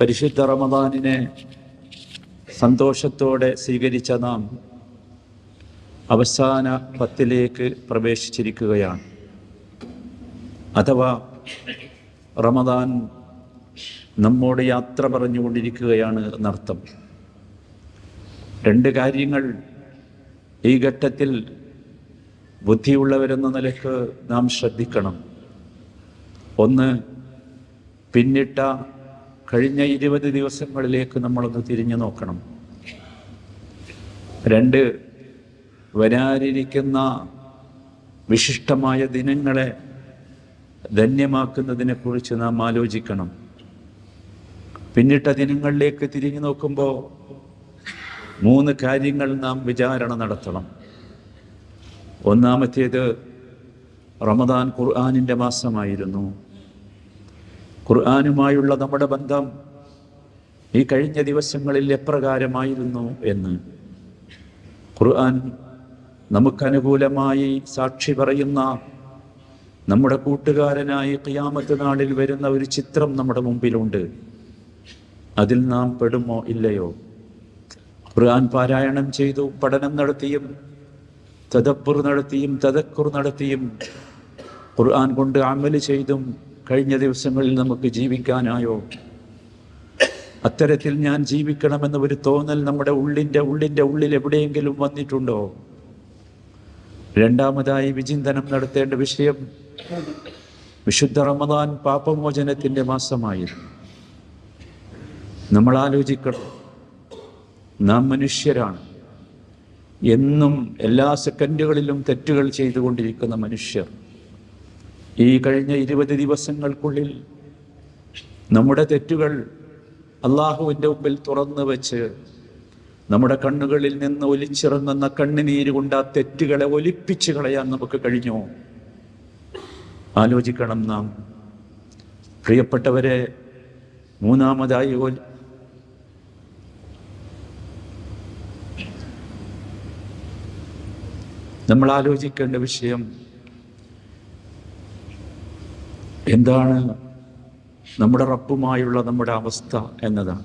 പരിശുദ്ധ റമദാനിനെ സന്തോഷത്തോടെ സ്വീകരിച്ച നാം അവസാന പത്തിലേക്ക് പ്രവേശിച്ചിരിക്കുകയാണ്. അഥവാ റമദാൻ നമ്മോട് യാത്ര പറഞ്ഞുകൊണ്ടിരിക്കുകയാണ് എന്നർത്ഥം. രണ്ട് കാര്യങ്ങൾ ഈ ഘട്ടത്തിൽ ബുദ്ധിയുള്ളവരെന്ന നിലയ്ക്ക് നാം ശ്രദ്ധിക്കണം. ഒന്ന് പിന്നിട്ട കഴിഞ്ഞ ഇരുപത് ദിവസങ്ങളിലേക്ക് നമ്മളൊന്ന് തിരിഞ്ഞു നോക്കണം. രണ്ട് വരാനിരിക്കുന്ന വിശിഷ്ടമായ ദിനങ്ങളെ ധന്യമാക്കുന്നതിനെ കുറിച്ച് നാം ആലോചിക്കണം. പിന്നിട്ട ദിനങ്ങളിലേക്ക് തിരിഞ്ഞു നോക്കുമ്പോൾ മൂന്ന് കാര്യങ്ങൾ നാം വിചാരണ നടത്തണം. ഒന്നാമത്തേത് റമദാൻ ഖുർആാനിന്റെ മാസമായിരുന്നു. ഖുർആാനുമായുള്ള നമ്മുടെ ബന്ധം ഈ കഴിഞ്ഞ ദിവസങ്ങളിൽ എപ്രകാരമായിരുന്നു എന്ന്. ഖുർആൻ നമുക്കനുകൂലമായി സാക്ഷി പറയുന്ന നമ്മുടെ കൂട്ടുകാരനായി ഖിയാമത്ത് നാളിൽ വരുന്ന ഒരു ചിത്രം നമ്മുടെ മുമ്പിലുണ്ട്. അതിൽ നാം പെടുമോ ഇല്ലയോ? ഖുർആൻ പാരായണം ചെയ്തു പഠനം നടത്തിയും തദപ്പുർ നടത്തിയും തദക്കുർ നടത്തിയും ഖുർആൻ കൊണ്ട് അമൽ ചെയ്തും കഴിഞ്ഞ ദിവസങ്ങളിൽ നമുക്ക് ജീവിക്കാനായോ? അത്തരത്തിൽ ഞാൻ ജീവിക്കണമെന്ന ഒരു തോന്നൽ നമ്മുടെ ഉള്ളിന്റെ ഉള്ളിന്റെ ഉള്ളിൽ എവിടെയെങ്കിലും വന്നിട്ടുണ്ടോ? രണ്ടാമതായി വിചിന്തനം നടത്തേണ്ട വിഷയം വിശുദ്ധ റമദാൻ പാപമോചനത്തിന്റെ മാസമായിരുന്നു. നമ്മൾ ആലോചിക്കണം നാം മനുഷ്യരാണ്. എന്നും എല്ലാ സെക്കൻഡുകളിലും തെറ്റുകൾ ചെയ്തുകൊണ്ടിരിക്കുന്ന മനുഷ്യർ. ഈ കഴിഞ്ഞ ഇരുപത് ദിവസങ്ങൾക്കുള്ളിൽ നമ്മുടെ തെറ്റുകൾ അള്ളാഹുവിന്റെ മുമ്പിൽ തുറന്നു വെച്ച് നമ്മുടെ കണ്ണുകളിൽ നിന്ന് ഒലിച്ചിറങ്ങുന്ന കണ്ണുനീര് കൊണ്ട് ആ തെറ്റുകളെ ഒലിപ്പിച്ച് കളയാൻ നമുക്ക് കഴിഞ്ഞോ? ആലോചിക്കണം നാം. പ്രിയപ്പെട്ടവരെ മൂന്നാമതായി നമ്മൾ ആലോചിക്കേണ്ട വിഷയം എന്താണ് നമ്മുടെ റബ്ബുമായുള്ള നമ്മുടെ അവസ്ഥ എന്നതാണ്.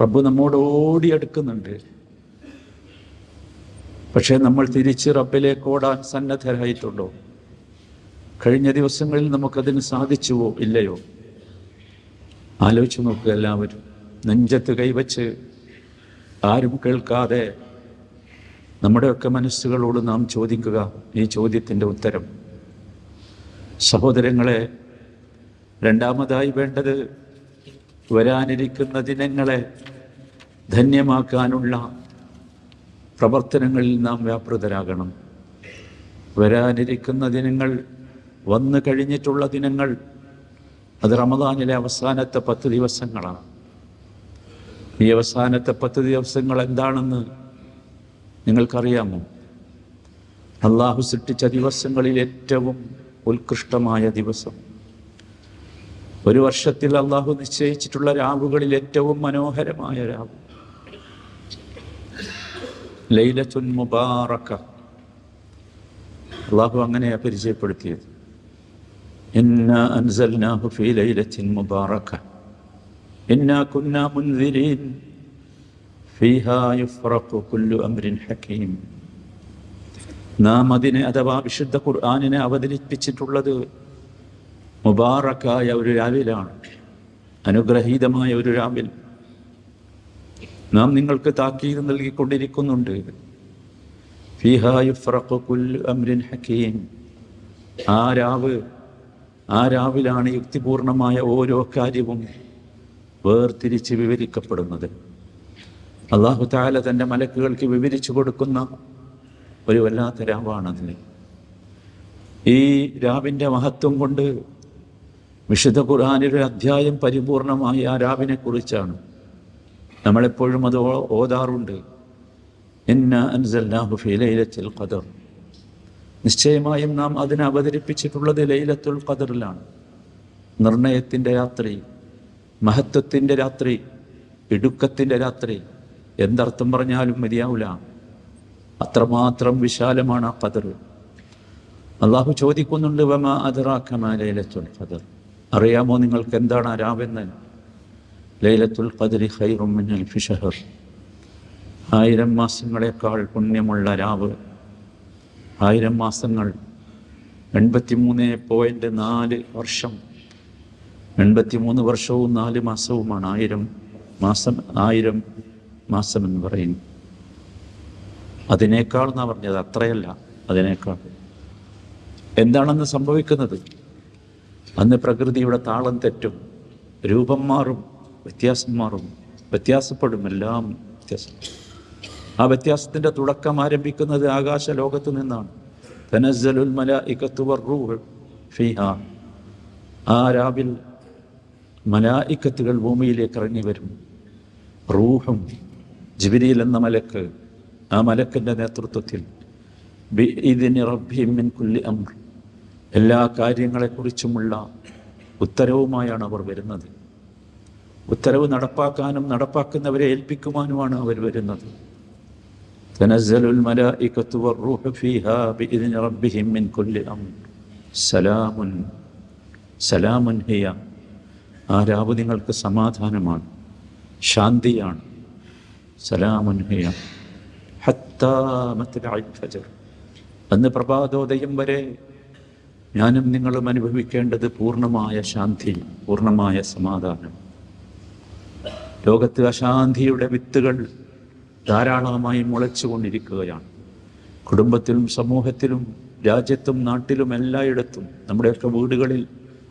റബ്ബ് നമ്മോട് ഓടിയെടുക്കുന്നുണ്ട് പക്ഷേ നമ്മൾ തിരിച്ച് റബ്ബിലേക്ക് ഓടാൻ സന്നദ്ധരായിട്ടുണ്ടോ? കഴിഞ്ഞ ദിവസങ്ങളിൽ നമുക്കതിന് സാധിച്ചുവോ ഇല്ലയോ? ആലോചിച്ച് നോക്കുക എല്ലാവരും. നെഞ്ചത്ത് കൈവച്ച് ആരും കേൾക്കാതെ നമ്മുടെയൊക്കെ മനസ്സുകളോട് നാം ചോദിക്കുക ഈ ചോദ്യത്തിന്റെ ഉത്തരം. സഹോദരങ്ങളെ രണ്ടാമതായി വേണ്ടത് വരാനിരിക്കുന്ന ദിനങ്ങളെ ധന്യമാക്കാനുള്ള പ്രവർത്തനങ്ങളിൽ നാം വ്യാപൃതരാകണം. വരാനിരിക്കുന്ന ദിനങ്ങൾ വന്നു കഴിഞ്ഞിട്ടുള്ള ദിനങ്ങൾ അത് റമദാനിലെ അവസാനത്തെ പത്ത് ദിവസങ്ങളാണ്. ഈ അവസാനത്തെ പത്ത് ദിവസങ്ങൾ എന്താണെന്ന് നിങ്ങൾക്കറിയാമോ? അള്ളാഹു സൃഷ്ടിച്ച ദിവസങ്ങളിൽ ഏറ്റവും ഉത്കൃഷ്ടമായ ദിവസം. ഒരു വർഷത്തിൽ അള്ളാഹു നിശ്ചയിച്ചിട്ടുള്ള രാവുകളിൽ ഏറ്റവും മനോഹരമായ രാവ്. ലൈലത്തുൻ മുബാറക്ക. അള്ളാഹു അങ്ങനെയാ പരിചയപ്പെടുത്തിയത്. മുബാറക്ക ഇന്നാ കുന്നാ മുൻദിരീൻ ഫീഹാ യുഫ്റഖു കുല്ലു അംരിൻ ഹക്കീം. നാം അതിനെ അഥവാ വിശുദ്ധ ഖുർആാനിനെ അവതരിപ്പിച്ചിട്ടുള്ളത് മുബാറക്കായ ഒരു രാവിലാണ്. അനുഗ്രഹീതമായ ഒരു രാവിൽ. നാം നിങ്ങൾക്ക് താക്കീത് നൽകിക്കൊണ്ടിരിക്കുന്നുണ്ട്. ഹക്കീം. ആ രാവ് ആ രാവിലാണ് യുക്തിപൂർണമായ ഓരോ കാര്യവും വേർതിരിച്ച് വിവരിക്കപ്പെടുന്നത്. അള്ളാഹു താല തന്റെ മലക്കുകൾക്ക് വിവരിച്ചു കൊടുക്കുന്ന ഒരു വല്ലാത്ത രാവാണതിന് ഈ രാവിന്റെ മഹത്വം കൊണ്ട് വിശുദ്ധ ഖുർആാനൊരു അധ്യായം പരിപൂർണമായി ആ രാവിനെ കുറിച്ചാണ്. നമ്മളെപ്പോഴും അത് ഓതാറുണ്ട്. ഇന്ന ഖദർ. നിശ്ചയമായും നാം അതിനെ അവതരിപ്പിച്ചിട്ടുള്ളത് ലൈലത്തുൽ ഖദറിലാണ്. നിർണയത്തിന്റെ രാത്രി മഹത്വത്തിന്റെ രാത്രി ഇടുക്കത്തിന്റെ രാത്രി എന്തർത്ഥം പറഞ്ഞാലും മതിയാവില്ല അത്രമാത്രം വിശാലമാണ് ആ ഖദർ. അള്ളാഹു ചോദിക്കുന്നുണ്ട് വമ അദറാക്കമാ ലൈലത്തുൽ ഖദർ? അറിയാമോ നിങ്ങൾക്ക് എന്താണ് ആ രാവെന്ന്? ലൈലത്തുൽ ഖദ്രി ഖൈറും മിൻ അൽഫി ആയിരം മാസങ്ങളെക്കാൾ പുണ്യമുള്ള രാവ്. ആയിരം മാസങ്ങൾ. എൺപത്തി മൂന്ന് പോയിന്റ് നാല് വർഷം. എൺപത്തി മൂന്ന് വർഷവും നാല് മാസവുമാണ് ആയിരം. മാസം ആയിരം മാസം എന്ന് പറയുന്നു അതിനേക്കാൾ എന്നാ പറഞ്ഞത്? അത്രയല്ല അതിനേക്കാൾ. എന്താണെന്ന് സംഭവിക്കുന്നത്? അന്ന് പ്രകൃതിയുടെ താളം തെറ്റും രൂപം മാറും വ്യത്യാസം മാറും വ്യത്യാസപ്പെടും എല്ലാം വ്യത്യാസം. ആ വ്യത്യാസത്തിന്റെ തുടക്കം ആരംഭിക്കുന്നത് ആകാശ ലോകത്ത് നിന്നാണ്. തനസ്സലുൽ മലായികത്തു റൂഹ് ഫിഹ. ആ രാവിൽ മലായിക്കത്തുകൾ ഭൂമിയിലേക്ക് ഇറങ്ങി വരും. റൂഹും ജിബിരിയിൽ എന്ന മലക്ക് ആ മലക്കിന്റെ നേതൃത്വത്തിൽ റബ്ബിമിൻ കുല്ലി അമർ എല്ലാ കാര്യങ്ങളെക്കുറിച്ചുമുള്ള ഉത്തരവുമായാണ് അവർ വരുന്നത്. ഉത്തരവ് നടപ്പാക്കാനും നടപ്പാക്കുന്നവരെ ഏൽപ്പിക്കുവാനുമാണ് അവർ വരുന്നത്. ഫീഹാ മിൻ കുല്ലി അംർ. ഹിയ. ആ രാവ് നിങ്ങൾക്ക് സമാധാനമാണ് ശാന്തിയാണ്. സലാമുൻ ഹിയ. ഫജർ. അന്ന് പ്രഭാതോദയം വരെ ഞാനും നിങ്ങളും അനുഭവിക്കേണ്ടത് പൂർണമായ ശാന്തി പൂർണമായ സമാധാനം. ലോകത്ത് അശാന്തിയുടെ വിത്തുകൾ ധാരാളമായി മുളച്ചുകൊണ്ടിരിക്കുകയാണ് കുടുംബത്തിലും സമൂഹത്തിലും രാജ്യത്തും നാട്ടിലും എല്ലായിടത്തും നമ്മുടെയൊക്കെ വീടുകളിൽ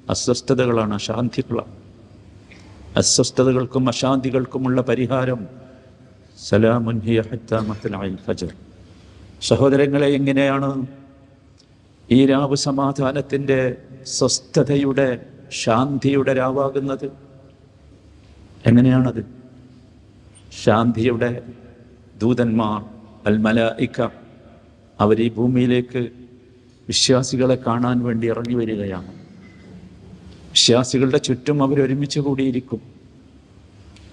അസ്വസ്ഥതകളാണ് അശാന്തികളാണ്. അസ്വസ്ഥതകൾക്കും അശാന്തികൾക്കുമുള്ള പരിഹാരം സഹോദരങ്ങളെ എങ്ങനെയാണ് ഈ രാവ് സമാധാനത്തിന്റെ സ്വസ്ഥതയുടെ ശാന്തിയുടെ രാവാകുന്നത്? എങ്ങനെയാണത്? ശാന്തിയുടെ ദൂതന്മാർ അൽമല ഇക്ക അവർ ഈ ഭൂമിയിലേക്ക് വിശ്വാസികളെ കാണാൻ വേണ്ടി ഇറങ്ങി വരികയാണ്. വിശ്വാസികളുടെ ചുറ്റും അവരൊരുമിച്ച് കൂടിയിരിക്കും.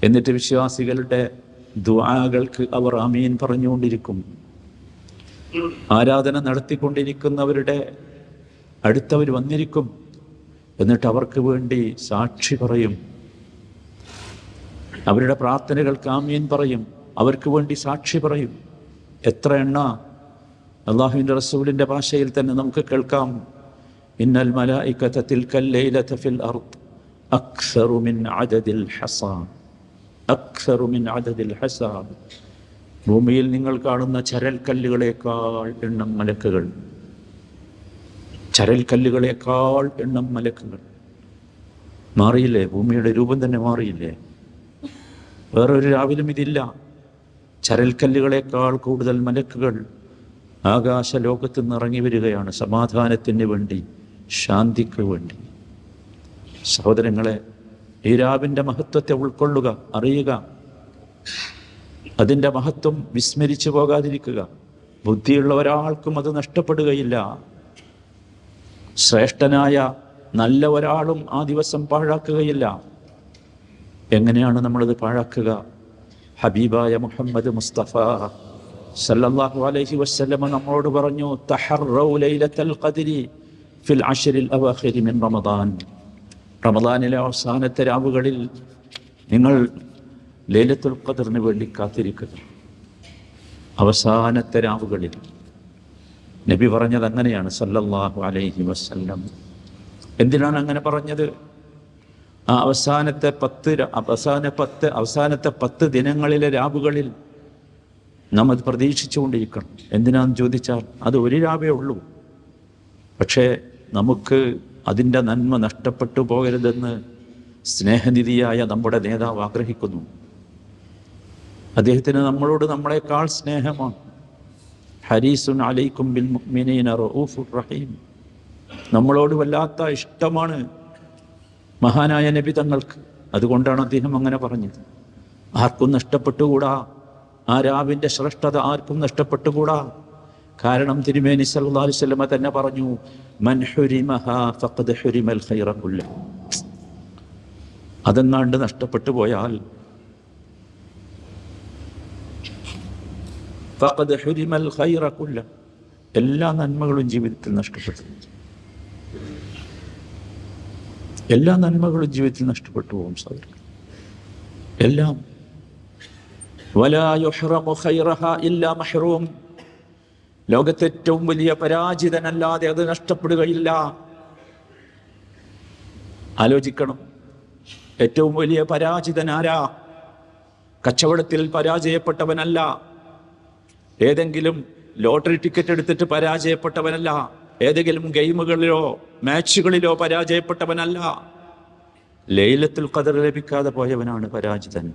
എന്നിട്ട് വിശ്വാസികളുടെ ദുആകൾക്ക് അവർ അമീൻ പറഞ്ഞുകൊണ്ടിരിക്കും. ആരാധന നടത്തിക്കൊണ്ടിരിക്കുന്നവരുടെ അടുത്തവർ വന്നിരിക്കും. എന്നിട്ട് അവർക്ക് വേണ്ടി സാക്ഷി പറയും. അവരുടെ പ്രാർത്ഥനകൾക്ക് ആമീൻ പറയും. അവർക്ക് വേണ്ടി സാക്ഷി പറയും. എത്ര എണ്ണ? അള്ളാഹുവിന്റെ റസൂലിന്റെ ഭാഷയിൽ തന്നെ നമുക്ക് കേൾക്കാം. ഇന്നൽ മലായിക്കത്തിൽ തിൽക്കൽ ലൈലത അക്സറുമിൻ അർദ് അക്സറു മിൻ അതതിൽ ഹസാബ്. ഭൂമിയിൽ നിങ്ങൾ കാണുന്ന ചരൽക്കല്ലുകളേക്കാൾ എണ്ണം മലക്കുകൾ. ചരൽക്കല്ലുകളേക്കാൾ എണ്ണം മലക്കുകൾ. മാറിയില്ലേ? ഭൂമിയുടെ രൂപം തന്നെ മാറിയില്ലേ? വേറൊരു രാവിലും ഇതില്ല. ചരൽക്കല്ലുകളേക്കാൾ കൂടുതൽ മലക്കുകൾ ആകാശ ലോകത്ത് നിന്ന് ഇറങ്ങി വരികയാണ്. സമാധാനത്തിന് വേണ്ടി ശാന്തിക്ക് വേണ്ടി. സഹോദരങ്ങളെ ഈ മഹത്വത്തെ ഉൾക്കൊള്ളുക അറിയുക. അതിന്റെ മഹത്വം വിസ്മരിച്ചു പോകാതിരിക്കുക. ബുദ്ധിയുള്ള ഒരാൾക്കും അത് നഷ്ടപ്പെടുകയില്ല. ശ്രേഷ്ഠനായ നല്ല ഒരാളും ആ ദിവസം പാഴാക്കുകയില്ല. എങ്ങനെയാണ് നമ്മളത് പാഴാക്കുക? ഹബീബായ മുഹമ്മദ് മുസ്തഫ സല്ലല്ലാഹു അലൈഹി വസല്ലമ നമ്മളോട് പറഞ്ഞു തഹർ ഫിൽ അശ്റിൽ അവാഖിരി മിൻ റമദാൻ. റമദാനിലെ അവസാനത്തെ രാവുകളിൽ നിങ്ങൾ ലേലത്തുൽ ഖദറിന് വേണ്ടി കാത്തിരിക്കുക അവസാനത്തെ രാവുകളിൽ നബി പറഞ്ഞത് അങ്ങനെയാണ് സല്ലല്ലാഹു അലൈഹി വസല്ലം. എന്തിനാണ് അങ്ങനെ പറഞ്ഞത്? ആ അവസാനത്തെ പത്ത് അവസാന പത്ത് അവസാനത്തെ പത്ത് ദിനങ്ങളിലെ രാവുകളിൽ നാം അത് പ്രതീക്ഷിച്ചുകൊണ്ടിരിക്കണം എന്തിനാന്ന് ചോദിച്ചാൽ അത് ഒരു രാവേ ഉള്ളൂ. പക്ഷേ നമുക്ക് അതിന്റെ നന്മ നഷ്ടപ്പെട്ടു പോകരുതെന്ന് സ്നേഹനിധിയായ നമ്മുടെ നേതാവ് ആഗ്രഹിക്കുന്നു. അദ്ദേഹത്തിന് നമ്മളോട് നമ്മളെക്കാൾ സ്നേഹമാണ്. ഹരീസുൻ അലൈക്കും ബിൽ മുഅ്മിനീന റഊഫുർ റഹീം. നമ്മളോട് വല്ലാത്ത ഇഷ്ടമാണ് മഹാനായ നബി തങ്ങൾക്ക്. അതുകൊണ്ടാണ് അദ്ദേഹം അങ്ങനെ പറഞ്ഞത്. ആർക്കും നഷ്ടപ്പെട്ടുകൂടാ? ആ രാവിന്റെ ശ്രേഷ്ഠത ആർക്കും നഷ്ടപ്പെട്ടുകൂടാ? കാരണം തിരുമേനി സല്ലല്ലാഹു അലൈഹി വസല്ലമ തന്നെ പറഞ്ഞു മൻ ഹുരിമഹാ ഫഖദ് ഹുരിമൽ ഖൈറ കുല്ല അതെങ്ങാണ്ട് നഷ്ടപ്പെട്ടു പോയാൽ ഫഖദ് ഹുരിമൽ ഖൈറ കുല്ല എല്ലാ നന്മകളും ജീവിതത്തിൽ നഷ്ടപ്പെട്ടു. എല്ലാ നന്മകളും ജീവിതത്തിൽ നഷ്ടപ്പെട്ടു പോകും സഹോദരൻ എല്ലാം. വലാ യുഹ്റമു ഖൈറഹ ഇല്ലാ മഹ്റൂം. ലോകത്തെ ഏറ്റവും വലിയ പരാജിതനല്ലാതെ അത് നഷ്ടപ്പെടുകയില്ല. ആലോചിക്കണം. ഏറ്റവും വലിയ പരാജിതൻ ആരാ? കച്ചവടത്തിൽ പരാജയപ്പെട്ടവനല്ല. ഏതെങ്കിലും ലോട്ടറി ടിക്കറ്റ് എടുത്തിട്ട് പരാജയപ്പെട്ടവനല്ല. ഏതെങ്കിലും ഗെയിമുകളിലോ മാച്ചുകളിലോ പരാജയപ്പെട്ടവനല്ല. ലൈലത്തുൽ കതർ ലഭിക്കാതെ പോയവനാണ് പരാജിതൻ.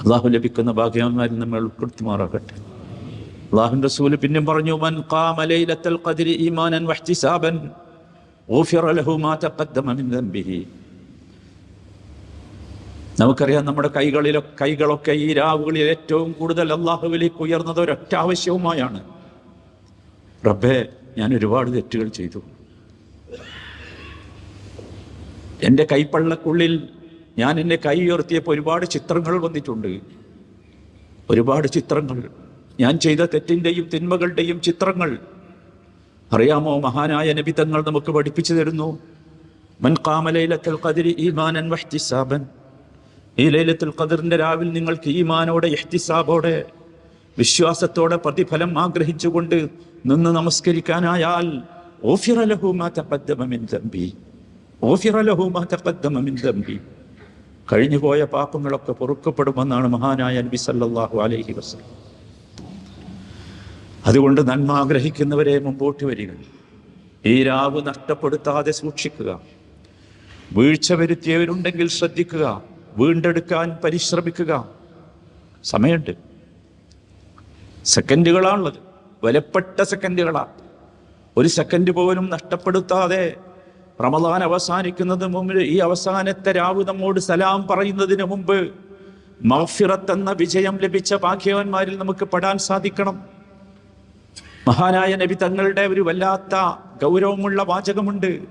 അള്ളാഹു ലഭിക്കുന്ന ഭാഗ്യവന്മാരിൽ നമ്മൾ ഉൾപ്പെടുത്തുമാറാകട്ടെ. അള്ളാഹുന്റെ റസൂൽ പിന്നെ പറഞ്ഞു മൻ ഈമാനൻ ലഹു മാ തഖദ്ദമ മിൻ നമുക്കറിയാം നമ്മുടെ കൈകളിലോ കൈകളൊക്കെ ഈ രാവുകളിൽ ഏറ്റവും കൂടുതൽ അള്ളാഹുവിലേക്ക് ഉയർന്നത് ഒരൊറ്റ ആവശ്യവുമായാണ്. റബ്ബേ ഞാൻ ഒരുപാട് തെറ്റുകൾ ചെയ്തു. എന്റെ കൈപ്പള്ളക്കുള്ളിൽ ഞാൻ എന്നെ കൈ ഉയർത്തിയപ്പോൾ ഒരുപാട് ചിത്രങ്ങൾ വന്നിട്ടുണ്ട്. ഒരുപാട് ചിത്രങ്ങൾ. ഞാൻ ചെയ്ത തെറ്റിന്റെയും തിന്മകളുടെയും ചിത്രങ്ങൾ. അറിയാമോ മഹാനായ നബി തങ്ങൾ നമുക്ക് പഠിപ്പിച്ചു തരുന്നു. മൻ കാമലൈലത്തുൽ കതിരി ഈമാനൻ വഹ്തിസാബൻ. ഈ ലൈലത്തുൽ ഖദറിന്റെ രാവിൽ നിങ്ങൾക്ക് ഈമാനോടെ എഹ്തിസാബോടെ വിശ്വാസത്തോടെ പ്രതിഫലം ആഗ്രഹിച്ചുകൊണ്ട് നിന്ന് നമസ്കരിക്കാനായാൽ ഓഫിറ ലഹു മാ തഖദ്ദമ മിൻ ദംബി. ലഹു മാ തഖദ്ദമ മിൻ കഴിഞ്ഞുപോയ പാപങ്ങളൊക്കെ പൊറുക്കപ്പെടുമെന്നാണ് മഹാനായ നബി സല്ലല്ലാഹു അലൈഹി വസല്ലം. അതുകൊണ്ട് നന്മ ആഗ്രഹിക്കുന്നവരെ മുമ്പോട്ട് വരിക. ഈ രാവ് നഷ്ടപ്പെടുത്താതെ സൂക്ഷിക്കുക. വീഴ്ച വരുത്തിയവരുണ്ടെങ്കിൽ ശ്രദ്ധിക്കുക. വീണ്ടെടുക്കാൻ പരിശ്രമിക്കുക. സമയമുണ്ട്. സെക്കൻഡുകളാണുള്ളത്. വിലപ്പെട്ട സെക്കൻഡുകളാണ്. ഒരു സെക്കൻഡ് പോലും നഷ്ടപ്പെടുത്താതെ റമദാൻ അവസാനിക്കുന്നതിന് മുമ്പ് ഈ അവസാനത്തെ രാവ് നമ്മോട് സലാം പറയുന്നതിന് മുമ്പ് മഫിറത്ത് എന്ന വിജയം ലഭിച്ച ഭാഗ്യവാന്മാരിൽ നമുക്ക് പെടാൻ സാധിക്കണം. മഹാനായ നബി തങ്ങളുടെ ഒരു വല്ലാത്ത ഗൗരവമുള്ള വാചകമുണ്ട്.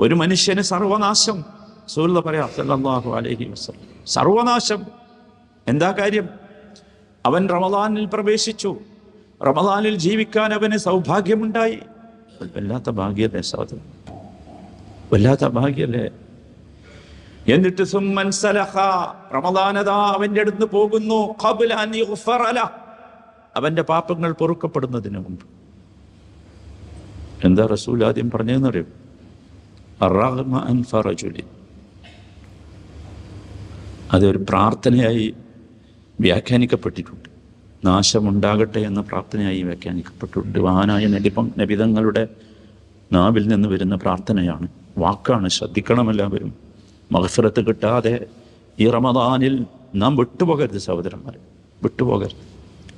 ഒരു മനുഷ്യന് സർവനാശം പറയാ സർവനാശം. എന്താ കാര്യം? അവൻ റമദാനിൽ പ്രവേശിച്ചു. റമദാനിൽ ജീവിക്കാൻ അവന് സൗഭാഗ്യമുണ്ടായി. വല്ലാത്ത ഭാഗ്യല്ലേ സഹോദരൻ വല്ലാത്ത ഭാഗ്യല്ലേ? എന്നിട്ട് സുമ്മൻ സലഹ റമദാനത അവന്റെ അടുത്ത് പോകുന്നു. അവന്റെ പാപങ്ങൾ പൊറുക്കപ്പെടുന്നതിന് മുമ്പ്. എന്താ റസൂൽ ആദ്യം പറഞ്ഞതെന്നറിയും? അതൊരു പ്രാർത്ഥനയായി വ്യാഖ്യാനിക്കപ്പെട്ടിട്ടുണ്ട്. നാശമുണ്ടാകട്ടെ എന്ന പ്രാർത്ഥനയായി വ്യാഖ്യാനിക്കപ്പെട്ടിട്ടുണ്ട്. മഹാനായ നബിപം നബിതങ്ങളുടെ നാവിൽ നിന്ന് വരുന്ന പ്രാർത്ഥനയാണ്. വാക്കാണ് ശ്രദ്ധിക്കണം എല്ലാവരും മഹഫിറത്ത് കിട്ടാതെ ഈ റമദാനിൽ നാം വിട്ടുപോകരുത് സഹോദരന്മാരെ. വിട്ടുപോകരുത്.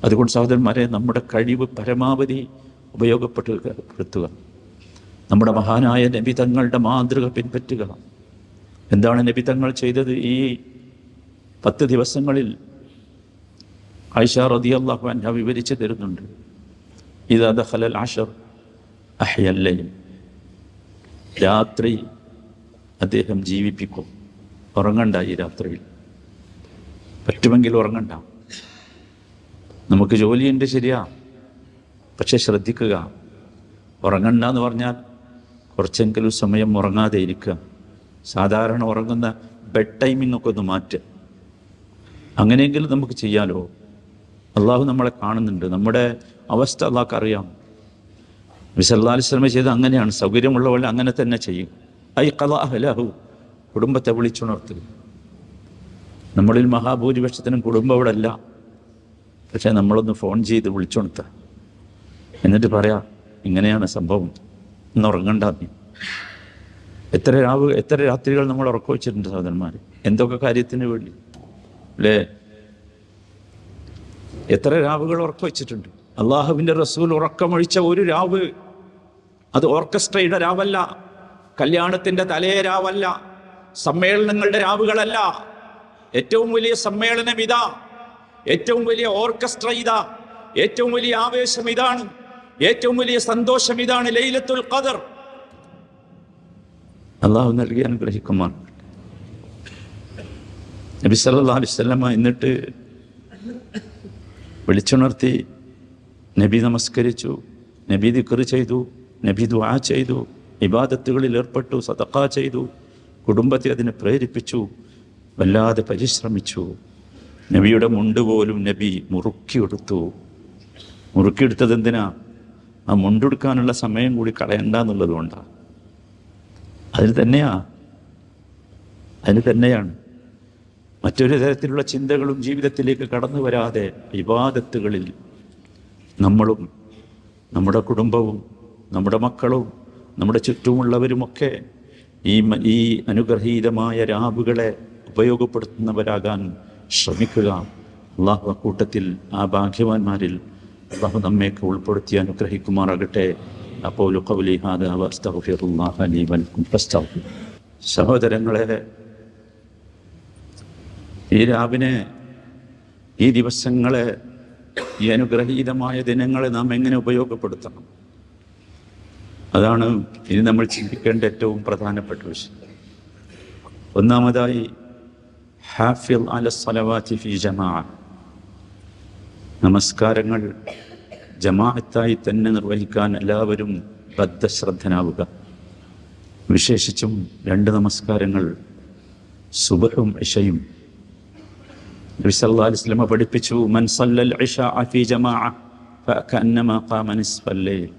അതുകൊണ്ട് സഹോദരന്മാരെ നമ്മുടെ കഴിവ് പരമാവധി ഉപയോഗപ്പെടുത്തുക. നമ്മുടെ മഹാനായ നബിതങ്ങളുടെ മാതൃക പിൻപറ്റുക. എന്താണ് നബിതങ്ങൾ ചെയ്തത് ഈ പത്ത് ദിവസങ്ങളിൽ? ആയിഷ അള്ളാഹു അൻഹ വിവരിച്ചു തരുന്നുണ്ട്. ഇത് അദഹലൽ ആഷർ അഹ്യല്ലയും രാത്രി അദ്ദേഹം ജീവിപ്പിക്കും. ഉറങ്ങണ്ട ഈ രാത്രിയിൽ. പറ്റുമെങ്കിൽ ഉറങ്ങണ്ട. നമുക്ക് ജോലിയുണ്ട് ശരിയാ. പക്ഷെ ശ്രദ്ധിക്കുക. ഉറങ്ങണ്ട എന്ന് പറഞ്ഞാൽ കുറച്ചെങ്കിലും സമയം ഉറങ്ങാതെ ഇരിക്കുക. സാധാരണ ഉറങ്ങുന്ന ബെഡ് ടൈമിങ്ങൊക്കെ ഒന്ന് മാറ്റുക അങ്ങനെയെങ്കിലും നമുക്ക് ചെയ്യാലോ? അള്ളാഹു നമ്മളെ കാണുന്നുണ്ട്. നമ്മുടെ അവസ്ഥ അള്ളാഹ്ക്ക് അറിയാം. വിസല്ലാസ്ലമ ചെയ്ത് അങ്ങനെയാണ്. സൗകര്യമുള്ളവരെ അങ്ങനെ തന്നെ ചെയ്യും. ഐ കലാഹു കുടുംബത്തെ വിളിച്ചുണർത്തുക നമ്മളിൽ മഹാഭൂരിപക്ഷത്തിനും കുടുംബം അവിടെ അല്ല പക്ഷെ നമ്മളൊന്ന് ഫോൺ ചെയ്ത് വിളിച്ചുണർത്തുക എന്നിട്ട് പറയാ ഇങ്ങനെയാണ് സംഭവം. ഇന്ന് ഉറങ്ങണ്ട എത്ര രാവ് എത്ര രാത്രികൾ നമ്മൾ ഉറക്കം വെച്ചിട്ടുണ്ട് സഹോദരന്മാർ എന്തൊക്കെ കാര്യത്തിന് വേണ്ടി? അല്ലേ? എത്ര രാവുകൾ ഉറക്കം വെച്ചിട്ടുണ്ട്. അള്ളാഹുവിന്റെ റസൂൽ ഉറക്കമൊഴിച്ച ഒരു രാവ് അത് ഓർക്കസ്ട്രയുടെ രാവല്ല കല്യാണത്തിന്റെ തലേ രാവല്ല സമ്മേളനങ്ങളുടെ രാവുകളല്ല. ഏറ്റവും വലിയ സമ്മേളനം ഇതാ ഏറ്റവും വലിയ ഓർക്കസ്ട്ര ഇതാ ഏറ്റവും വലിയ ആവേശം ഇതാണ് ഏറ്റവും വലിയ സന്തോഷം ഇതാണ് ലൈലത്തുൽ ഖദർ. അള്ളാഹു നൽകി അനുഗ്രഹിക്കുമാർ. നബി അലൈഹി വസല്ലമ എന്നിട്ട് വിളിച്ചുണർത്തി നബി നമസ്കരിച്ചു നബി ദിക്കറ് ചെയ്തു നബി ദുആ ചെയ്തു ഇബാദത്തുകളിൽ ഏർപ്പെട്ടു സതക്ക ചെയ്തു കുടുംബത്തെ അതിനെ പ്രേരിപ്പിച്ചു വല്ലാതെ പരിശ്രമിച്ചു. നബിയുടെ മുണ്ട് പോലും നബി മുറുക്കിയെടുത്തു. മുറുക്കിയെടുത്തത് എന്തിനാ? ആ മുണ്ടെടുക്കാനുള്ള സമയം കൂടി കളയണ്ട എന്നുള്ളതുകൊണ്ടാണ് കൊണ്ടാണ് അതിൽ തന്നെയാ. അതിന് തന്നെയാണ്. മറ്റൊരു തരത്തിലുള്ള ചിന്തകളും ജീവിതത്തിലേക്ക് കടന്നു വരാതെ വിവാദത്തുകളിൽ നമ്മളും നമ്മുടെ കുടുംബവും നമ്മുടെ മക്കളും നമ്മുടെ ചുറ്റുമുള്ളവരുമൊക്കെ ഈ ഈ അനുഗ്രഹീതമായ രാവുകളെ ഉപയോഗപ്പെടുത്തുന്നവരാകാൻ ശ്രമിക്കുക. അള്ളാഹു അക്കൂട്ടത്തിൽ ആ ഭാഗ്യവാന്മാരിൽ അള്ളാഹു നമ്മയൊക്കെ ഉൾപ്പെടുത്തി അനുഗ്രഹിക്കുമാറാകട്ടെ. അപ്പോൾ സഹോദരങ്ങളെ ഈ രാവിനെ ഈ ദിവസങ്ങളെ ഈ അനുഗ്രഹീതമായ ദിനങ്ങളെ നാം എങ്ങനെ ഉപയോഗപ്പെടുത്തണം? അതാണ് ഇനി നമ്മൾ ചിന്തിക്കേണ്ട ഏറ്റവും പ്രധാനപ്പെട്ട വിഷയം. ഒന്നാമതായി ഹാഫിൽ ഫി ജമാ നമസ്കാരങ്ങൾ ജമാഅത്തായി തന്നെ നിർവഹിക്കാൻ എല്ലാവരും ബദ്ധശ്രദ്ധനാവുക. വിശേഷിച്ചും രണ്ട് നമസ്കാരങ്ങൾ സുബഹും ഇഷയും നബി സല്ലല്ലാഹു അലൈഹി വസല്ലം പഠിപ്പിച്ചു മൻ സല്ലൽ ഇശാഅ ഫീ ജമാഅ ഫകഅന്നമാ ഖാമ നിസ്ഫൽ ലൈൽ.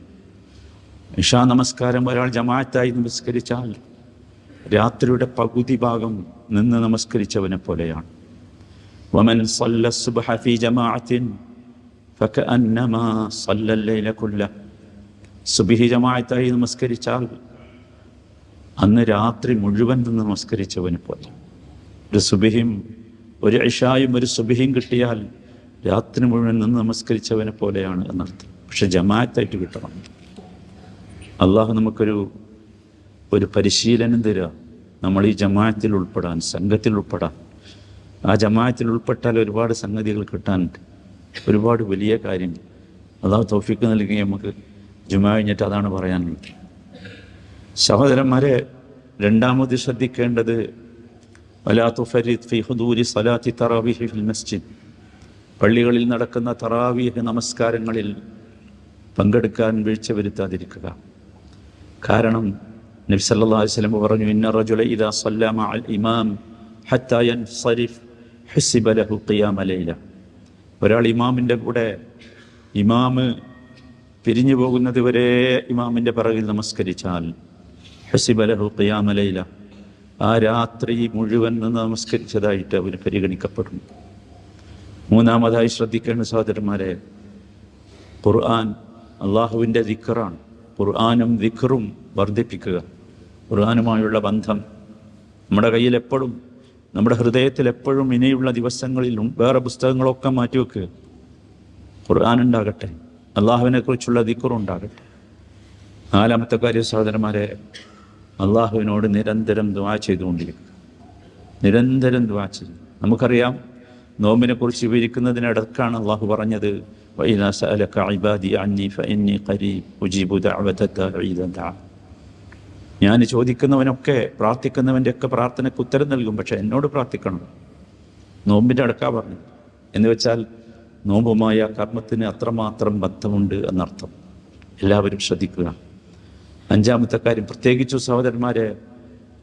ഇഷാ നമസ്കാരം ഒരാൾ ജമാഅത്തായി നമസ്കരിച്ചാൽ രാത്രിയുടെ പകുതി ഭാഗം നിന്ന് നമസ്കരിച്ചവനെ പോലെയാണ്. വമൻ സല്ല സുബ്ഹ ഫീ ജമാഅത്തിൻ ഫകഅന്നമാ സല്ലൽ ലൈല കുല്ല. സുബ്ഹി ജമാഅത്തായി നമസ്കരിച്ചാൽ അന്ന് രാത്രി മുഴുവൻ നിന്ന് നമസ്കരിച്ചവനെ പോലെ. ഒരു സുബിഹിം ഒരു ഇഷായും ഒരു സുബിഹയും കിട്ടിയാൽ രാത്രി മുഴുവൻ നിന്ന് നമസ്കരിച്ചവനെ പോലെയാണ് എന്നർത്ഥം. പക്ഷെ ജമാഅത്തായിട്ട് കിട്ടണം. അള്ളാഹു നമുക്കൊരു ഒരു പരിശീലനം തരിക നമ്മൾ ഈ ജമാഅത്തിൽ ഉൾപ്പെടാൻ സംഘത്തിൽ ഉൾപ്പെടാൻ. ആ ജമാഅത്തിൽ ഉൾപ്പെട്ടാൽ ഒരുപാട് സംഗതികൾ കിട്ടാൻ ഒരുപാട് വലിയ കാര്യങ്ങൾ അള്ളാഹു തോഫിക്ക് നൽകി നമുക്ക് ജുമാ കഴിഞ്ഞിട്ട് അതാണ് പറയാനുള്ളത്. സഹോദരന്മാരെ രണ്ടാമത് ശ്രദ്ധിക്കേണ്ടത് വലാ തുഫരിദ് ഫി ഹുദൂരി സലാത്തി തറാവിഹി ഫിൽ മസ്ജിദ്. പള്ളികളിൽ നടക്കുന്ന തറാവീഹ് നമസ്കാരങ്ങളിൽ പങ്കെടുക്കാൻ വീഴ്ച വരുത്താതിരിക്കുക. കാരണം നബി സല്ലല്ലാഹു അലൈഹി വസല്ലം പറഞ്ഞു ഇന്ന റജുല ഇദാ സല്ലമ അൽ ഇമാം ഹത്താ യൻസരിഫ് ഹുസിബ ലഹു ഖിയാമ ലൈല. ഒരാൾ ഇമാമിന്റെ കൂടെ ഇമാമ് പിരിഞ്ഞു പോകുന്നത് വരെ ഇമാമിന്റെ പിറകിൽ നമസ്കരിച്ചാൽ ഹുസിബ ലഹു ഖിയാമ ലൈല. ആ രാത്രി മുഴുവൻ നമസ്കരിച്ചതായിട്ട് അവർ പരിഗണിക്കപ്പെടും. മൂന്നാമതായി ശ്രദ്ധിക്കേണ്ട സഹോദരന്മാരെ ഖുർആൻ അള്ളാഹുവിന്റെ ദിക്കറാണ്. ഖുർആാനും ദിക്കറും വർദ്ധിപ്പിക്കുക. ഖുർആാനുമായുള്ള ബന്ധം നമ്മുടെ കയ്യിൽ എപ്പോഴും നമ്മുടെ ഹൃദയത്തിൽ എപ്പോഴും ഇനിയുള്ള ദിവസങ്ങളിലും വേറെ പുസ്തകങ്ങളൊക്കെ മാറ്റിവെക്കുക ഖുർആൻ ഉണ്ടാകട്ടെ. അള്ളാഹുവിനെ കുറിച്ചുള്ള ദിക്കറുണ്ടാകട്ടെ. നാലാമത്തെ കാര്യം സഹോദരന്മാരെ അള്ളാഹുവിനോട് നിരന്തരം ദ്വാ ചെയ്തുകൊണ്ടിരിക്കുക നിരന്തരം ദ്വാ ചെയ്തു. നമുക്കറിയാം നോമ്പിനെ കുറിച്ച് വിവരിക്കുന്നതിനിടക്കാണ് അള്ളാഹു പറഞ്ഞത് ഞാൻ ചോദിക്കുന്നവനൊക്കെ പ്രാർത്ഥിക്കുന്നവന്റെ ഒക്കെ പ്രാർത്ഥനയ്ക്ക് ഉത്തരം നൽകും പക്ഷെ എന്നോട് പ്രാർത്ഥിക്കണം നോമ്പിന്റെ അടക്കാ പറഞ്ഞു എന്ന് വെച്ചാൽ നോമ്പുമായ കർമ്മത്തിന് അത്രമാത്രം ബന്ധമുണ്ട് എന്നർത്ഥം. എല്ലാവരും ശ്രദ്ധിക്കുക. അഞ്ചാമത്തെ കാര്യം പ്രത്യേകിച്ചു സഹോദരന്മാരെ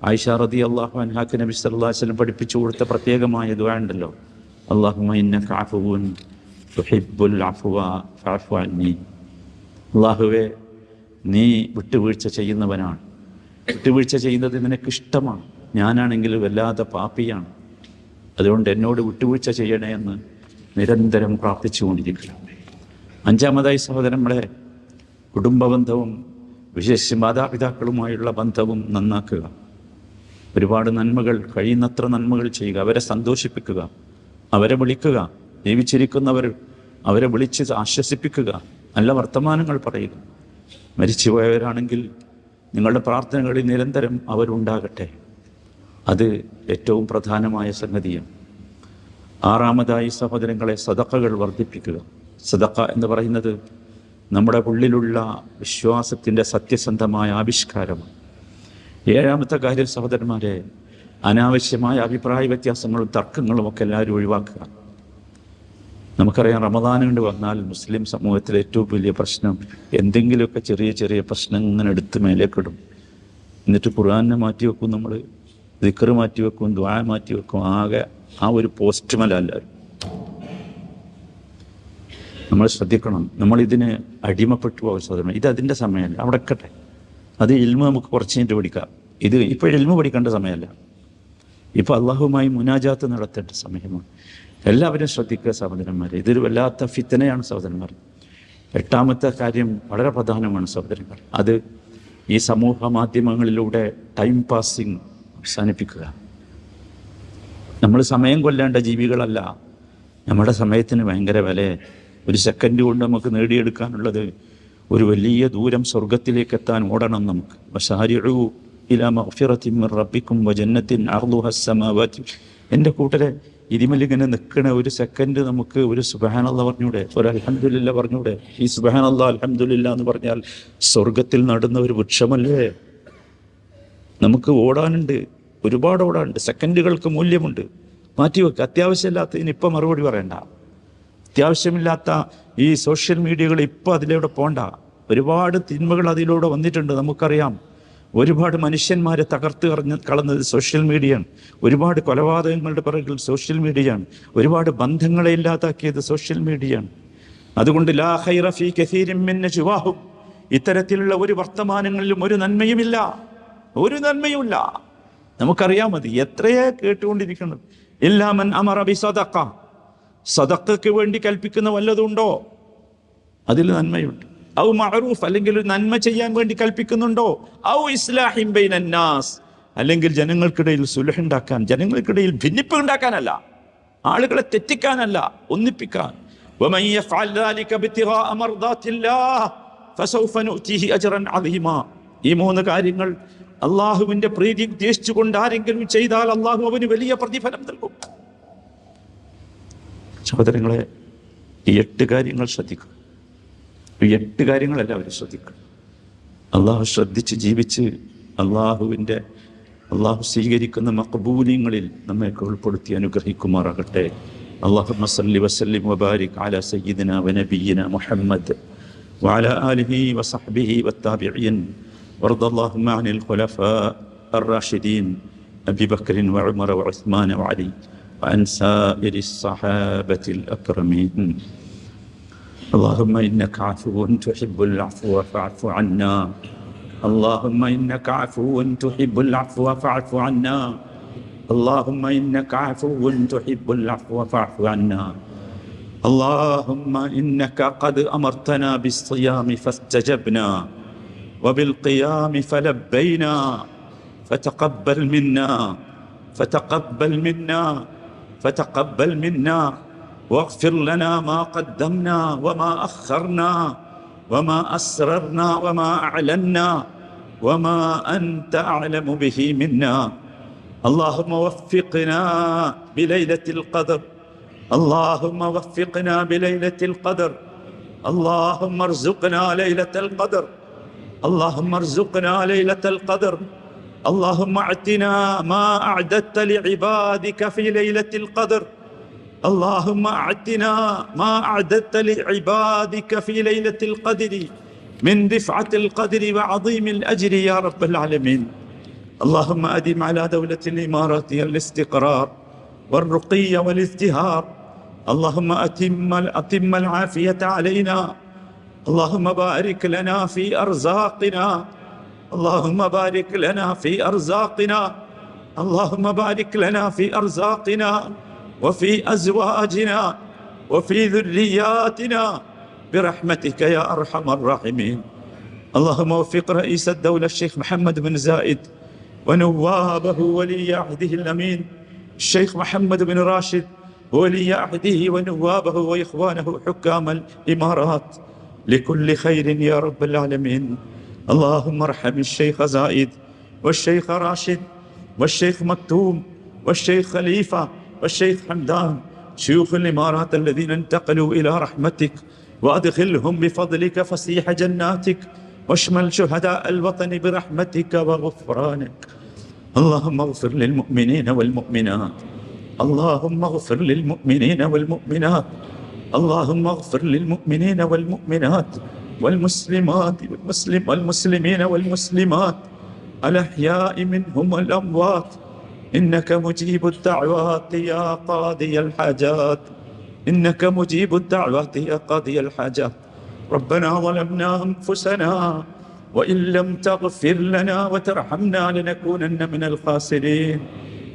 ആയിഷ റതി അള്ളാഹു അൻഹാക്ക് നബി സല്ലാ വസല്ലം പഠിപ്പിച്ചു കൊടുത്ത പ്രത്യേകമായ ദുആ ഉണ്ടല്ലോ. അള്ളാഹുവേ നീ വിട്ടുവീഴ്ച ചെയ്യുന്നവനാണ്. വിട്ടുവീഴ്ച ചെയ്യുന്നത് നിനക്ക് ഇഷ്ടമാണ്. ഞാനാണെങ്കിൽ വല്ലാതെ പാപ്പിയാണ് അതുകൊണ്ട് എന്നോട് വിട്ടുവീഴ്ച ചെയ്യണേ എന്ന് നിരന്തരം പ്രാർത്ഥിച്ചുകൊണ്ടിരിക്കുക അഞ്ചാമതായി സഹോദരങ്ങളെ കുടുംബബന്ധവും വിശേഷിച്ച് മാതാപിതാക്കളുമായുള്ള ബന്ധവും നന്നാക്കുക. ഒരുപാട് നന്മകൾ കഴിയുന്നത്ര നന്മകൾ ചെയ്യുക. അവരെ സന്തോഷിപ്പിക്കുക. അവരെ വിളിക്കുക. ജീവിച്ചിരിക്കുന്നവർ അവരെ വിളിച്ച് ആശ്വസിപ്പിക്കുക. നല്ല വർത്തമാനങ്ങൾ പറയുക. മരിച്ചുപോയവരാണെങ്കിൽ നിങ്ങളുടെ പ്രാർത്ഥനകളിൽ നിരന്തരം അവരുണ്ടാകട്ടെ. അത് ഏറ്റവും പ്രധാനമായ സംഗതിയാണ്. ആറാമതായി സഹോദരങ്ങളെ സദക്കകൾ വർദ്ധിപ്പിക്കുക. സദക്ക എന്ന് പറയുന്നത് നമ്മുടെ ഉള്ളിലുള്ള വിശ്വാസത്തിന്റെ സത്യസന്ധമായ ആവിഷ്കാരമാണ് ഏഴാമത്തെ കാര്യം സഹോദരന്മാരെ അനാവശ്യമായ അഭിപ്രായ വ്യത്യാസങ്ങളും തർക്കങ്ങളും ഒക്കെ എല്ലാവരും ഒഴിവാക്കുക. നമുക്കറിയാം റമദാൻ കൊണ്ട് വന്നാൽ മുസ്ലിം സമൂഹത്തിലെ ഏറ്റവും വലിയ പ്രശ്നം എന്തെങ്കിലുമൊക്കെ ചെറിയ ചെറിയ പ്രശ്നങ്ങൾ ഇങ്ങനെ എടുത്ത് മേലേക്കിടും. എന്നിട്ട് ഖുർആാനെ മാറ്റി വെക്കും നമ്മൾ ദിക്കറ് മാറ്റി വെക്കും ദ്വാ മാറ്റി വെക്കും ആകെ ആ ഒരു പോസ്റ്റ്മല എല്ലാവരും. നമ്മൾ ശ്രദ്ധിക്കണം. നമ്മൾ ഇതിന് അടിമപ്പെട്ടു പോകാൻ സാധ്യത ഇത് അതിന്റെ സമയമല്ല. അവിടെ നിൽക്കട്ടെ. അത് ഇൽമ നമുക്ക് കുറച്ച് കഴിഞ്ഞിട്ട് പഠിക്കാം. ഇത് ഇപ്പോൾ ഇൽമ പഠിക്കേണ്ട സമയമല്ല. ഇപ്പോൾ അള്ളാഹുമായി മുനാജാത്ത് നടത്തേണ്ട സമയമാണ്. എല്ലാവരും ശ്രദ്ധിക്കുക സഹോദരന്മാരെ. ഇതൊരു വല്ലാത്ത ഫിത്തനയാണ് സഹോദരന്മാർ. എട്ടാമത്തെ കാര്യം വളരെ പ്രധാനമാണ് സഹോദരന്മാർ. അത് ഈ സമൂഹ മാധ്യമങ്ങളിലൂടെ ടൈം പാസിങ് അവസാനിപ്പിക്കുക. നമ്മൾ സമയം കൊല്ലേണ്ട ജീവികളല്ല. നമ്മുടെ സമയത്തിന് ഭയങ്കര വില ഒരു സെക്കൻഡ് കൊണ്ട് നമുക്ക് നേടിയെടുക്കാനുള്ളത് ഒരു വലിയ ദൂരം സ്വർഗത്തിലേക്ക് എത്താൻ ഓടണം നമുക്ക്. വശാരിഴു ഇലാ റബ്ബിക്കും എന്റെ കൂട്ടരെ ഇതിമലിങ്ങനെ നിൽക്കണ ഒരു സെക്കൻഡ് നമുക്ക് ഒരു സുബാനല്ല പറഞ്ഞൂടെ ഒരു അലഹമില്ല പറഞ്ഞൂടെ. ഈ സുബാനല്ല അലഹമില്ല എന്ന് പറഞ്ഞാൽ സ്വർഗത്തിൽ നടുന്ന ഒരു വൃക്ഷമല്ലേ? നമുക്ക് ഓടാനുണ്ട് ഒരുപാട് ഓടാനുണ്ട് സെക്കൻഡുകൾക്ക് മൂല്യമുണ്ട്. മാറ്റിവെക്കുക അത്യാവശ്യമില്ലാത്തതിന് ഇപ്പം മറുപടി പറയണ്ട. അത്യാവശ്യമില്ലാത്ത ഈ സോഷ്യൽ മീഡിയകൾ ഇപ്പോൾ അതിലൂടെ പോണ്ട. ഒരുപാട് തിന്മകൾ അതിലൂടെ വന്നിട്ടുണ്ട് നമുക്കറിയാം. ഒരുപാട് മനുഷ്യന്മാരെ തകർത്ത് കളഞ്ഞ കളഞ്ഞത് സോഷ്യൽ മീഡിയയാണ്. ഒരുപാട് കൊലപാതകങ്ങളുടെ പിറകിൽ സോഷ്യൽ മീഡിയയാണ്. ഒരുപാട് ബന്ധങ്ങളെ ഇല്ലാതാക്കിയത് സോഷ്യൽ മീഡിയയാണ്. അതുകൊണ്ട് ലാ ഹൈറഫി മിൻ നജ്വാഹും. ഇത്തരത്തിലുള്ള ഒരു വർത്തമാനങ്ങളിലും ഒരു നന്മയുമില്ല. ഒരു നന്മയുമില്ല. നമുക്കറിയാം മതി എത്രയേ കേട്ടുകൊണ്ടിരിക്കുന്നത്. ഇല്ലാമൻ അമറ ബി സദക്ക സദക്കയ്ക്ക് വേണ്ടി കൽപ്പിക്കുന്ന വല്ലതുണ്ടോ? അതിൽ നന്മയുണ്ട്. ഔ മഹറൂഫ് അല്ലെങ്കിൽ ഒരു നന്മ ചെയ്യാൻ വേണ്ടി കൽപ്പിക്കുന്നുണ്ടോ? ഔ ഇസ്ലാഹിം ബൈൻ അന്നാസ് അല്ലെങ്കിൽ ജനങ്ങൾക്കിടയിൽ സുലഹുണ്ടാക്കാൻ ജനങ്ങൾക്കിടയിൽ ഭിന്നിപ്പ് ഉണ്ടാക്കാനല്ല ആളുകളെ തെറ്റിക്കാനല്ല ഒന്നിപ്പിക്കാൻ. ഈ മൂന്ന് കാര്യങ്ങൾ അള്ളാഹുവിന്റെ പ്രീതി ഉദ്ദേശിച്ചുകൊണ്ട് ആരെങ്കിലും ചെയ്താൽ അള്ളാഹു അവന് വലിയ പ്രതിഫലം നൽകും. സഹോദരങ്ങളെ ഈ എട്ട് കാര്യങ്ങൾ ശ്രദ്ധിക്കുക ഈ എട്ട് കാര്യങ്ങളല്ല അവർ ശ്രദ്ധിക്കുക അള്ളാഹു ശ്രദ്ധിച്ച് ജീവിച്ച് അള്ളാഹുവിൻ്റെ അള്ളാഹു സ്വീകരിക്കുന്ന മക്ബൂലിങ്ങളിൽ നമ്മയൊക്കെ ഉൾപ്പെടുത്തി അനുഗ്രഹിക്കുമാറാകട്ടെ اللهم صل وسلم وبارك على سيدنا ونبينا محمد وعلى آله وصحبه والتابعين وارض اللهم عن الخلفاء الراشدين أبي بكر وعمر وعثمان وعلي وعن سائر الصحابة الأكرمين. اللهم إنك عفو تحب العفو فاعف عنا. اللهم إنك عفو تحب العفو فاعف عنا. اللهم إنك عفو تحب العفو فاعف عنا. اللهم إنك قد أمرتنا بالصيام فاستجبنا وبالقيام فلبينا. فتقبل منا فتقبل منا. فتقبل منا واغفر لنا ما قدمنا وما أخرنا وما أسررنا وما أعلنا وما أنت أعلم به منا. اللهم وفقنا بليلة القدر. اللهم وفقنا بليلة القدر. اللهم ارزقنا ليلة القدر. اللهم ارزقنا ليلة القدر. اللهم اعتنا ما أعددت لعبادك في ليلة القدر. اللهم اعتنا ما أعددت لعبادك في ليلة القدر. من دفعة القدر وعظيم الأجر يا رب العالمين. اللهم أدم على دولة الإمارات الاستقرار والرقي والازدهار. اللهم أتم أتم العافية علينا. اللهم بارك لنا في أرزاقنا. اللهم بارك لنا في أرزاقنا. اللهم بارك لنا في أرزاقنا وفي أزواجنا وفي ذرياتنا. برحمتك يا أرحم الراحمين. اللهم وفق رئيس الدولة الشيخ محمد بن زايد ونوابه ولي عهده الأمين الشيخ محمد بن راشد ولي عهده ونوابه وإخوانه حكام الإمارات. لكل خير يا رب العالمين. اللهم ارحم الشيخ زايد والشيخ راشد والشيخ مكتوم والشيخ خليفة والشيخ حمدان شيوخ الإمارات الذين انتقلوا إلى رحمتك وأدخلهم بفضلك فسيح جناتك واشمل شهداء الوطن برحمتك وغفرانك. اللهم اغفر للمؤمنين والمؤمنات. اللهم اغفر للمؤمنين والمؤمنات. اللهم اغفر للمؤمنين والمؤمنات. والمسلمات والمسلم والمسلمين والمسلمات. الأحياء منهم والأموات. إنك مجيب الدعوات يا قاضي الحاجات. إنك مجيب الدعوات يا قاضي الحاجات. ربنا ظلمنا أنفسنا وإن لم تغفر لنا وترحمنا لنكونن من الخاسرين.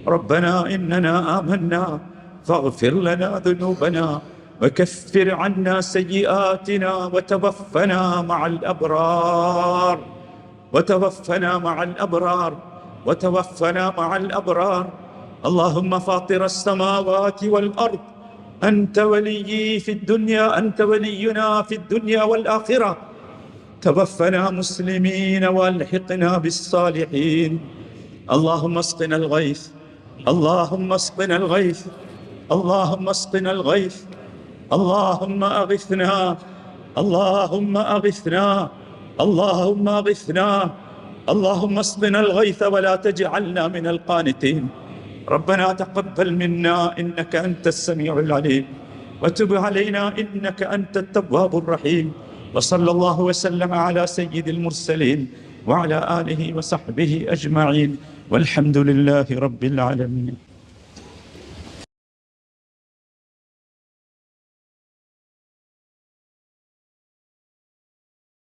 ربنا إننا آمنا فاغفر لنا ذنوبنا وكفر عنا سيئاتنا وتوفنا مع الأبرار وتوفنا مع الأبرار وتوفنا مع الأبرار. اللهم فاطر السماوات والأرض أنت وليي في الدنيا أنت ولينا في الدنيا والآخرة. توفنا مسلمين والحقنا بالصالحين. اللهم اسقنا الغيث اللهم اسقنا الغيث اللهم اسقنا الغيث. اللهم أغثنا اللهم أغثنا اللهم أغثنا اللهم اسقنا الغيث ولا تجعلنا من القانتين. ربنا تقبل منا إنك أنت السميع العليم وتب علينا إنك أنت التواب الرحيم. وصلى الله وسلم على سيد المرسلين وعلى آله وصحبه أجمعين. والحمد لله رب العالمين.